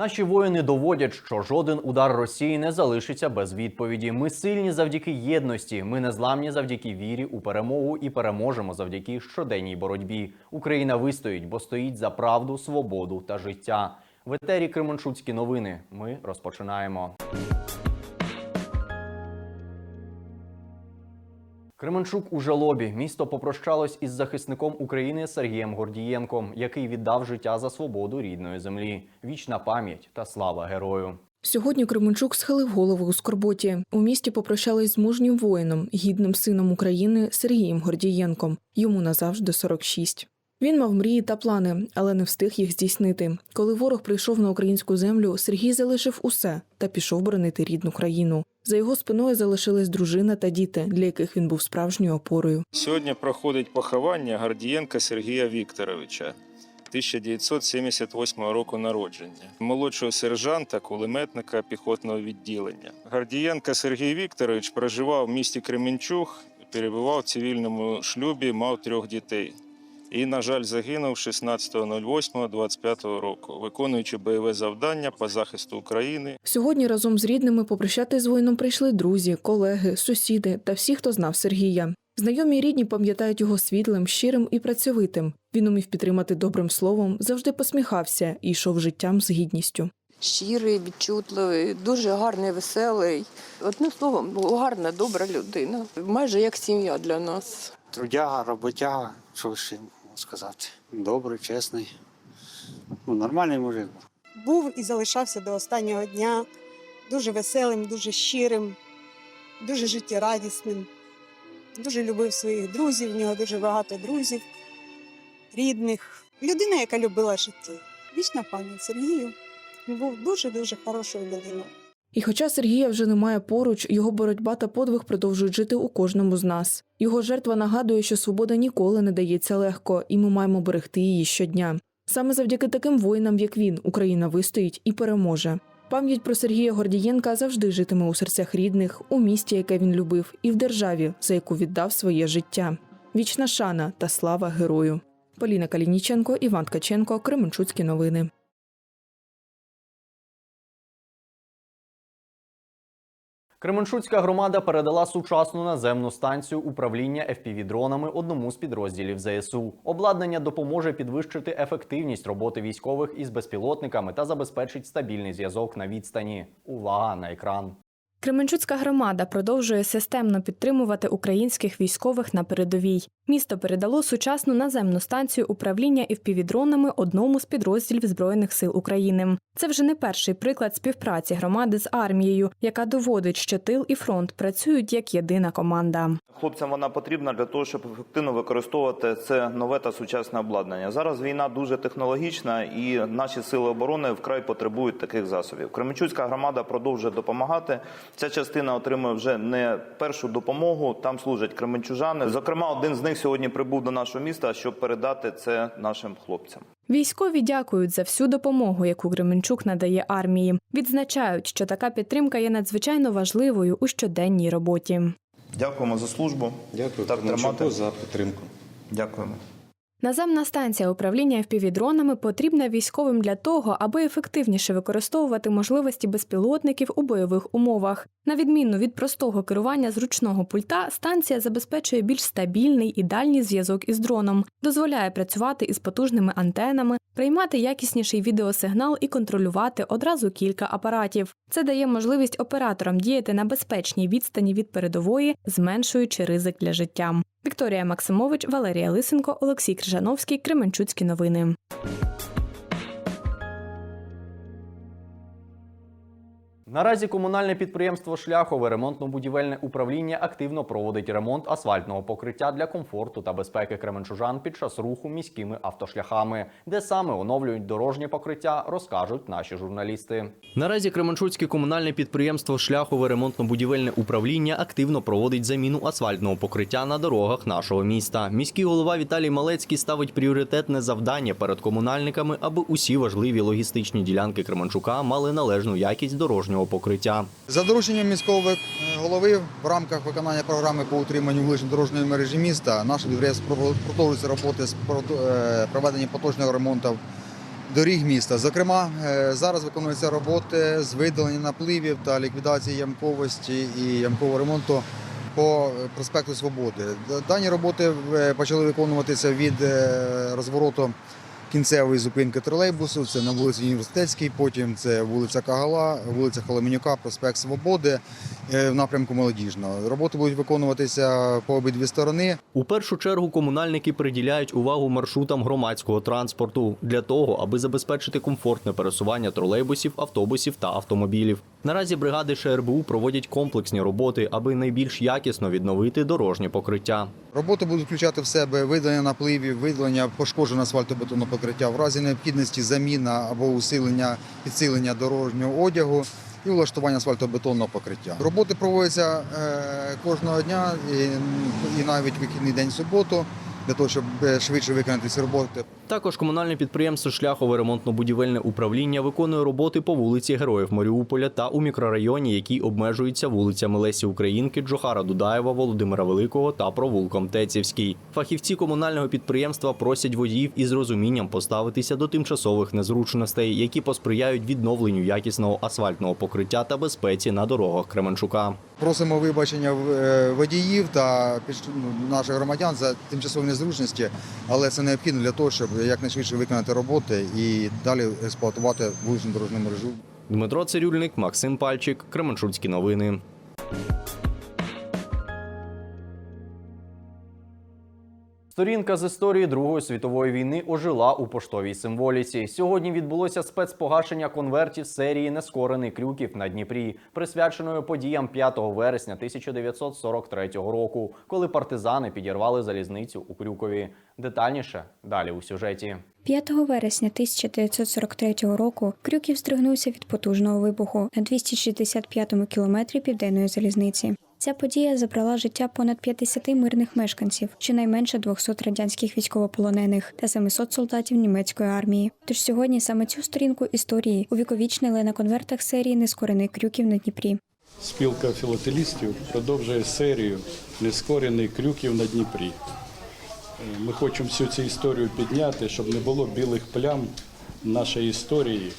Наші воїни доводять, що жоден удар Росії не залишиться без відповіді. Ми сильні завдяки єдності. Ми незламні завдяки вірі у перемогу і переможемо завдяки щоденній боротьбі. Україна вистоїть, бо стоїть за правду, свободу та життя. В етері Кременчуцькі новини. Ми розпочинаємо. Кременчук у жалобі. Місто попрощалось із захисником України Сергієм Гордієнком, який віддав життя за свободу рідної землі. Вічна пам'ять та слава герою. Сьогодні Кременчук схилив голову у скорботі. У місті попрощались з мужнім воїном, гідним сином України Сергієм Гордієнком. Йому назавжди 46. Він мав мрії та плани, але не встиг їх здійснити. Коли ворог прийшов на українську землю, Сергій залишив усе та пішов боронити рідну країну. За його спиною залишились дружина та діти, для яких він був справжньою опорою. Сьогодні проходить поховання Гордієнка Сергія Вікторовича. 1978 року народження, молодшого сержанта, кулеметника піхотного відділення. Гордієнка Сергій Вікторович проживав в місті Кременчуг, перебував в цивільному шлюбі, мав трьох дітей. І, на жаль, загинув 16.08.25 року, виконуючи бойове завдання по захисту України Сьогодні разом з рідними попрощати з воїном прийшли друзі, колеги, сусіди та всі, хто знав Сергія. Знайомі рідні пам'ятають його світлим, щирим і працьовитим. Він умів підтримати добрим словом, завжди посміхався і йшов життям з гідністю. щирий, відчутливий, дуже гарний, веселий. Одним словом, гарна, добра людина. Майже як сім'я для нас. Трудяга, роботяга, що ще можна сказати. Добрий, чесний. Ну, нормальний мужик. був. був і залишався до останнього дня дуже веселим, дуже щирим, дуже життєрадісним. Дуже любив своїх друзів, в нього дуже багато друзів, рідних. Людина, яка любила життя. Вічна пам'ять Сергію. Він був дуже-дуже хорошою людиною. І хоча Сергія вже немає поруч, його боротьба та подвиг продовжують жити у кожному з нас. Його жертва нагадує, що свобода ніколи не дається легко, і ми маємо берегти її щодня. Саме завдяки таким воїнам, як він, Україна вистоїть і переможе. Пам'ять про Сергія Гордієнка завжди житиме у серцях рідних, у місті, яке він любив, і в державі, за яку віддав своє життя. Вічна шана та слава герою. Поліна Калініченко, Іван Ткаченко, Кременчуцькі новини. Кременчуцька громада передала сучасну наземну станцію управління FPV-дронами одному з підрозділів ЗСУ. Обладнання допоможе підвищити ефективність роботи військових із безпілотниками та забезпечить стабільний зв'язок на відстані. Увага на екран. Кременчуцька громада продовжує системно підтримувати українських військових на передовій. Місто передало сучасну наземну станцію управління і івпівдронами одному з підрозділів збройних сил України. Це вже не перший приклад співпраці громади з армією, яка доводить, що тил і фронт працюють як єдина команда. Хлопцям вона потрібна для того, щоб ефективно використовувати це нове та сучасне обладнання. Зараз війна дуже технологічна, і наші сили оборони вкрай потребують таких засобів. Кременчуцька громада продовжує допомагати. Ця частина отримує вже не першу допомогу. Там служать кременчужани. Зокрема, один з них сьогодні прибув до нашого міста, щоб передати це нашим хлопцям. Військові дякують за всю допомогу, яку Кременчук надає армії. Відзначають, що така підтримка є надзвичайно важливою у щоденній роботі. Дякуємо за службу. Дякую Так за підтримку. Дякуємо. Наземна станція управління FPV-дронами потрібна військовим для того, аби ефективніше використовувати можливості безпілотників у бойових умовах. На відміну від простого керування з ручного пульта, станція забезпечує більш стабільний і дальній зв'язок із дроном, дозволяє працювати із потужними антенами, приймати якісніший відеосигнал і контролювати одразу кілька апаратів. Це дає можливість операторам діяти на безпечній відстані від передової, зменшуючи ризик для життя. Вікторія Максимович, Валерія Лисенко, Олексій Крижановський, Кременчуцькі новини. Наразі комунальне підприємство Шляхове ремонтно-будівельне управління активно проводить ремонт асфальтного покриття для комфорту та безпеки кременчужан під час руху міськими автошляхами, де саме оновлюють дорожнє покриття, розкажуть наші журналісти. Наразі Кременчуцьке комунальне підприємство Шляхове ремонтно-будівельне управління активно проводить заміну асфальтного покриття на дорогах нашого міста. Міський голова Віталій Малецький ставить пріоритетне завдання перед комунальниками, аби усі важливі логістичні ділянки Кременчука мали належну якість дорожнього покриття. За дорученням міського е, голови в рамках виконання програми по утриманню вуличної дорожньої мережі міста наше підприємство продовжується роботи з е, поточного ремонту доріг міста. Зокрема, е, зараз виконуються роботи з видалення напливів та ліквідації ямковості і ямкового ремонту по проспекту Свободи. Дані роботи почали виконуватися від розвороту кінцевої зупинки тролейбусу. Це на вулиці Університетській, потім це вулиця Кагала, вулиця Холоменюка, проспект Свободи е, в напрямку Молодіжного. Роботи будуть виконуватися по обидві сторони. У першу чергу комунальники приділяють увагу маршрутам громадського транспорту для того, аби забезпечити комфортне пересування тролейбусів, автобусів та автомобілів. Наразі бригади ШРБУ проводять комплексні роботи, аби найбільш якісно відновити дорожнє покриття. Роботи будуть включати в себе видалення напливів, видалення пошкодженого асфальтобетонного покриття в разі необхідності заміна або усилення підсилення дорожнього одягу і влаштування асфальтобетонного покриття. Роботи проводяться е, кожного дня і, навіть вихідний день суботу для того, щоб е, швидше виконати ці роботи. Також комунальне підприємство Шляхове ремонтно-будівельне управління виконує роботи по вулиці Героїв Маріуполя та у мікрорайоні, який обмежується вулицями Лесі Українки, Джохара Дудаєва, Володимира Великого та провулком Тецівський. Фахівці комунального підприємства просять водіїв із розумінням поставитися до тимчасових незручностей, які посприяють відновленню якісного асфальтного покриття та безпеці на дорогах Кременчука. Просимо вибачення е, водіїв та ну, наших громадян за тимчасові незручності, але це необхідно для того, щоб якнайшвидше виконати роботи і далі експлуатувати вуличну дорожню мережу. Дмитро Цирюльник, Максим Пальчик, Кременчуцькі новини. Сторінка з історії Другої світової війни ожила у поштовій символіці. Сьогодні відбулося спецпогашення конвертів серії Нескорений крюків на Дніпрі, присвяченої подіям 5 вересня 1943 року, коли партизани підірвали залізницю у Крюкові. Детальніше далі у сюжеті. 5 вересня 1943 року Крюків здригнувся від потужного вибуху на 265-му кілометрі південної залізниці. Ця подія забрала життя понад 50 мирних мешканців, щонайменше 200 радянських військовополонених та 700 солдатів німецької армії. Тож сьогодні саме цю сторінку історії увіковічнили на конвертах серії Нескорений крюків на Дніпрі. Спілка філателістів продовжує серію нескорений крюків на Дніпрі. Е, Ми хочемо всю цю історію підняти, щоб не було білих плям нашої історії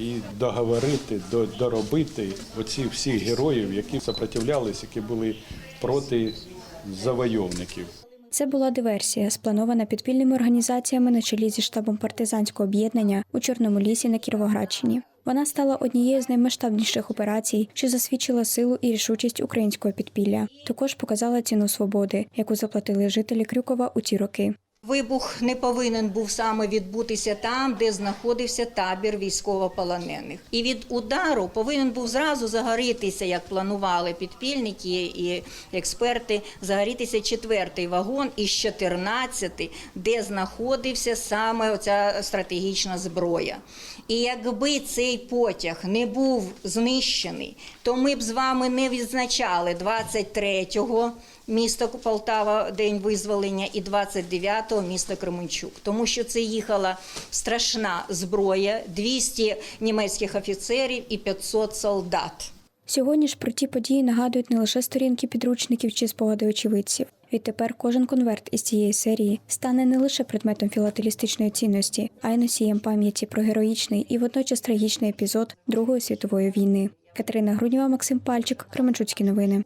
і договорити, до- доробити оці всіх героїв, які сопротивлялись, які були проти завойовників. Це була диверсія, спланована підпільними організаціями на чолі зі штабом партизанського об'єднання у Чорному лісі на Кіровоградщині. Вона стала однією з наймасштабніших операцій, що засвідчила силу і рішучість українського підпілля. Також показала ціну свободи, яку заплатили жителі Крюкова у ті роки. Вибух не повинен був саме відбутися там, де знаходився табір військовополонених. І від удару повинен був зразу загорітися, як планували підпільники і експерти, загорітися четвертий вагон із 14, де знаходився саме оця стратегічна зброя. І якби цей потяг не був знищений, то ми б з вами не відзначали 23-го міста Полтава, день визволення, і 29-го міста Кременчук, тому що це їхала страшна зброя, 200 німецьких офіцерів і 500 солдат. Сьогодні ж про ті події нагадують не лише сторінки підручників чи спогади очевидців. Відтепер кожен конверт із цієї серії стане не лише предметом філателістичної цінності, а й носієм пам'яті про героїчний і водночас трагічний епізод Другої світової війни. Катерина Груднєва, Максим Пальчик, Кременчуцькі новини.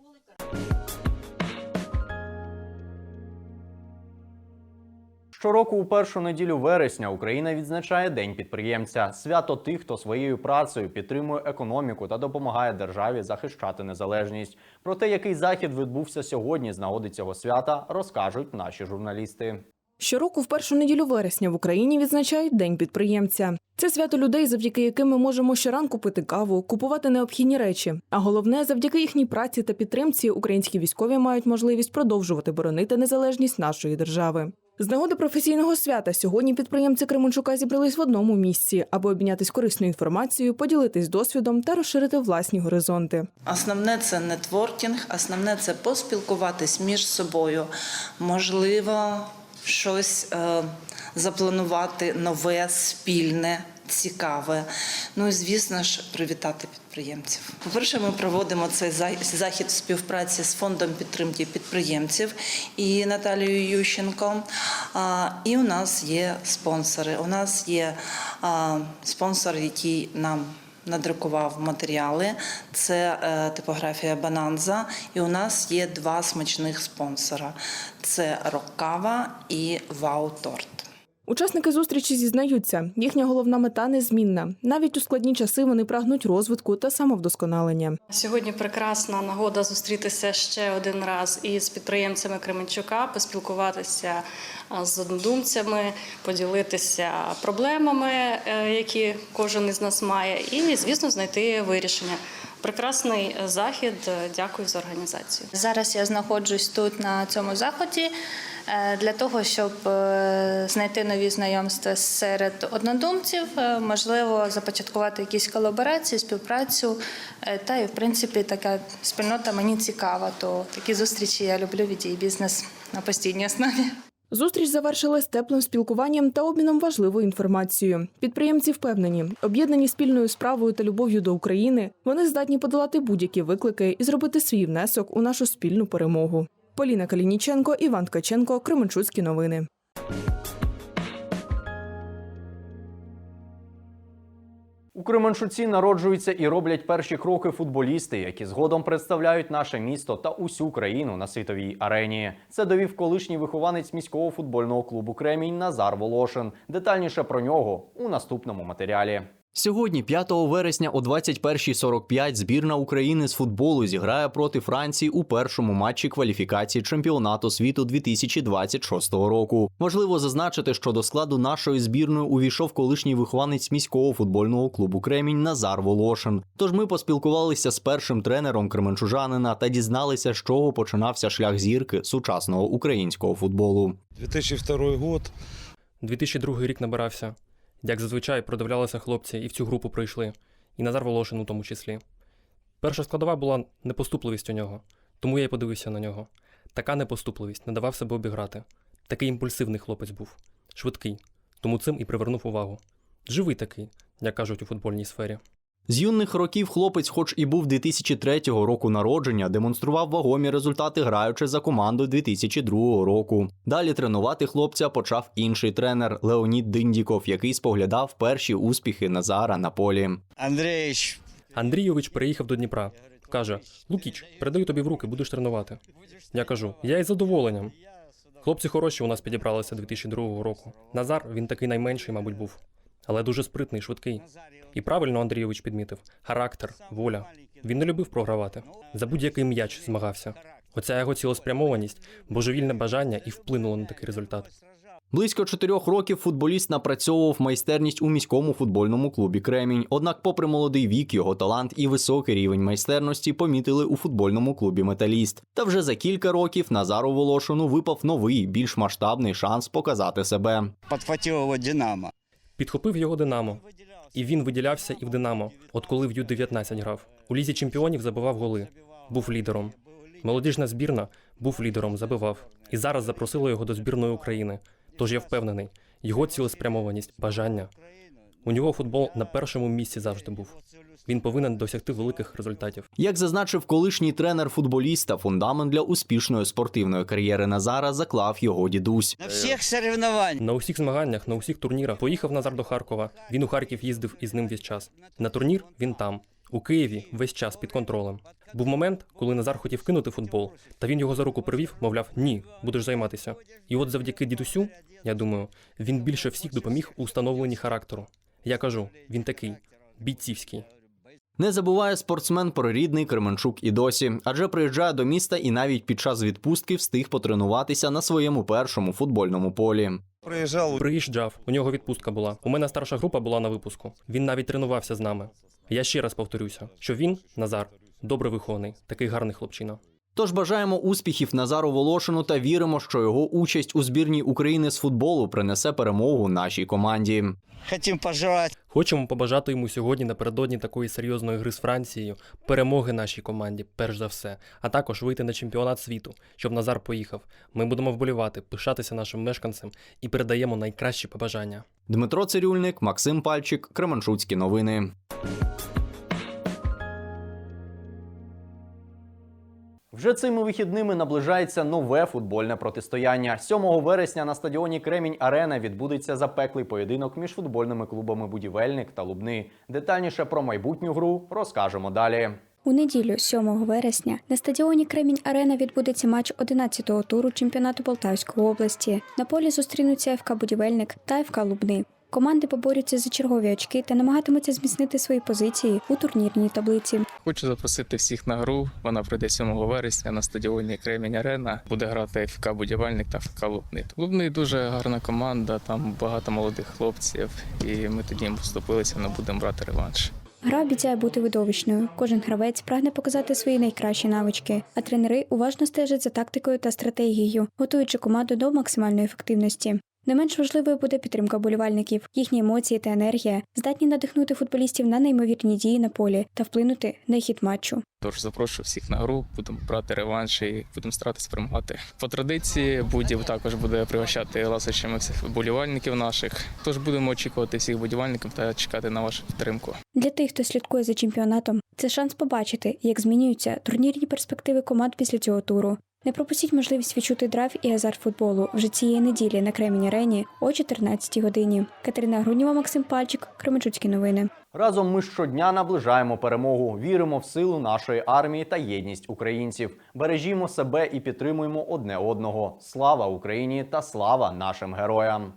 Щороку у першу неділю вересня Україна відзначає День підприємця свято тих, хто своєю працею підтримує економіку та допомагає державі захищати незалежність. Про те, який захід відбувся сьогодні з нагоди цього свята, розкажуть наші журналісти. Щороку в першу неділю вересня в Україні відзначають День підприємця. Це свято людей, завдяки яким ми можемо щоранку пити каву, купувати необхідні речі. А головне, завдяки їхній праці та підтримці українські військові мають можливість продовжувати боронити незалежність нашої держави. З нагоди професійного свята сьогодні підприємці Кременчука зібрались в одному місці, аби обмінятись корисною інформацією, поділитись досвідом та розширити власні горизонти. Основне це нетворкінг, основне це поспілкуватись між собою. Можливо, щось е, запланувати нове, спільне, цікаве. Ну і звісно ж, привітати підприємців. По-перше, ми проводимо цей захід в співпраці з фондом підтримки підприємців і Наталією Ющенко. А, І у нас є спонсори. У нас є спонсор, який нам надрукував матеріали. Це е, типографія Бананза. І у нас є два смачних спонсора: це Роккава і Вау Торт. Учасники зустрічі зізнаються, їхня головна мета незмінна. Навіть у складні часи вони прагнуть розвитку та самовдосконалення. Сьогодні прекрасна нагода зустрітися ще один раз із підприємцями Кременчука, поспілкуватися з однодумцями, поділитися проблемами, е, які кожен із нас має, і, звісно, знайти вирішення. Прекрасний е, захід. Дякую за організацію. Зараз я знаходжусь тут на цьому заході для того, щоб е, знайти нові знайомства серед однодумців, е, можливо, започаткувати якісь колаборації, співпрацю. Е, Та і в принципі така спільнота мені цікава. То такі зустрічі я люблю від її бізнес на постійній основі. Зустріч завершилась теплим спілкуванням та обміном важливою інформацією. Підприємці впевнені, об'єднані спільною справою та любов'ю до України, вони здатні подолати будь-які виклики і зробити свій внесок у нашу спільну перемогу. Поліна Калініченко, Іван Ткаченко, Кременчуцькі новини. У Кременчуці народжуються і роблять перші кроки футболісти, які згодом представляють наше місто та усю країну на світовій арені. Це довів колишній вихованець міського футбольного клубу Кремінь Назар Волошин. Детальніше про нього у наступному матеріалі. Сьогодні, 5 вересня о 21.45, збірна України з футболу зіграє проти Франції у першому матчі кваліфікації чемпіонату світу 2026 року. Важливо зазначити, що до складу нашої збірної увійшов колишній вихованець міського футбольного клубу Кремінь Назар Волошин. Тож ми поспілкувалися з першим тренером кременчужанина та дізналися, з чого починався шлях зірки сучасного українського футболу. 2002 год. 2002 рік набирався. Як зазвичай, продивлялися хлопці і в цю групу прийшли, і Назар Волошин у тому числі. Перша складова була непоступливість у нього, тому я й подивився на нього. Така непоступливість не давав себе обіграти. Такий імпульсивний хлопець був, швидкий, тому цим і привернув увагу. Живий такий, як кажуть у футбольній сфері. З юних років хлопець, хоч і був 2003 року народження, демонстрував вагомі результати, граючи за команду 2002 року. Далі тренувати хлопця почав інший тренер Леонід Диндіков, який споглядав перші успіхи Назара на полі. Андрійович. Андрійович приїхав до Дніпра. Каже: Лукіч, передаю тобі в руки, будеш тренувати. Я кажу: я із задоволенням. Хлопці хороші у нас підібралися 2002 року. Назар, він такий найменший, мабуть, був, але дуже спритний, швидкий. І правильно Андрійович підмітив: характер, воля. Він не любив програвати. За будь-який м'яч змагався. Оця його цілеспрямованість, божевільне бажання і вплинуло на такий результат. Близько чотирьох років футболіст напрацьовував майстерність у міському футбольному клубі Кремінь. Однак, попри молодий вік, його талант і високий рівень майстерності помітили у футбольному клубі Металіст. Та вже за кілька років Назару Волошину випав новий, більш масштабний шанс показати себе. Подхватив його Динамо. Підхопив його Динамо. І він виділявся і в Динамо, от коли в Ю-19 грав. У лізі чемпіонів забивав голи. Був лідером. Молодіжна збірна був лідером, забивав. І зараз запросили його до збірної України. Тож я впевнений, його цілеспрямованість, бажання. У нього футбол на першому місці завжди був. Він повинен досягти великих результатів. Як зазначив колишній тренер футболіста, фундамент для успішної спортивної кар'єри Назара заклав його дідусь. На всіх соревнованиях. На усіх змаганнях, на усіх турнірах поїхав Назар до Харкова. Він у Харків їздив із ним весь час. На турнір він там. У Києві весь час під контролем. Був момент, коли Назар хотів кинути футбол, та він його за руку привів, мовляв, ні, будеш займатися. І от завдяки дідусю, я думаю, він більше всіх допоміг у встановленні характеру. Я кажу, він такий бійцівський. Не забуває спортсмен про рідний Кременчук і досі, адже приїжджає до міста і навіть під час відпустки встиг потренуватися на своєму першому футбольному полі. Приїжджав. Приїжджав, у нього відпустка була. У мене старша група була на випуску. Він навіть тренувався з нами. Я ще раз повторюся, що він, Назар, добре вихований, такий гарний хлопчина. Тож бажаємо успіхів Назару Волошину та віримо, що його участь у збірній України з футболу принесе перемогу нашій команді. Хотим пожрать. Хочемо побажати йому сьогодні напередодні такої серйозної гри з Францією перемоги нашій команді, перш за все, а також вийти на чемпіонат світу, щоб Назар поїхав. Ми будемо вболівати, пишатися нашим мешканцем і передаємо найкращі побажання. Дмитро Цирюльник, Максим Пальчик, Кременчуцькі новини. Вже цими вихідними наближається нове футбольне протистояння. 7 вересня на стадіоні Кремінь Арена відбудеться запеклий поєдинок між футбольними клубами Будівельник та Лубни. Детальніше про майбутню гру розкажемо далі. У неділю, 7 вересня, на стадіоні Кремінь Арена відбудеться матч 11-го туру чемпіонату Полтавської області. На полі зустрінуться ФК Будівельник та ФК Лубни. Команди поборються за чергові очки та намагатимуться зміцнити свої позиції у турнірній таблиці. Хочу запросити всіх на гру. Вона пройде 7 вересня на стадіоні Кремінь Арена. Буде грати ФК Будівельник та ФК Лубни. Лубни дуже гарна команда, там багато молодих хлопців, і ми тоді їм поступилися, не будемо брати реванш. Гра обіцяє бути видовищною. Кожен гравець прагне показати свої найкращі навички, а тренери уважно стежать за тактикою та стратегією, готуючи команду до максимальної ефективності. Не менш важливою буде підтримка болівальників. Їхні емоції та енергія здатні надихнути футболістів на неймовірні дії на полі та вплинути на хід матчу. Тож запрошую всіх на гру, будемо брати реванш і будемо старатися перемагати. По традиції будів також буде пригощати ласощами всіх вболівальників наших. Тож будемо очікувати всіх будівальників та чекати на вашу підтримку. Для тих, хто слідкує за чемпіонатом, це шанс побачити, як змінюються турнірні перспективи команд після цього туру. Не пропустіть можливість відчути драйв і азарт футболу вже цієї неділі на Кремінь Арені о 14 годині. Катерина Грудніва, Максим Пальчик, Кременчуцькі новини. Разом ми щодня наближаємо перемогу, віримо в силу нашої армії та єдність українців. Бережімо себе і підтримуємо одне одного. Слава Україні та слава нашим героям!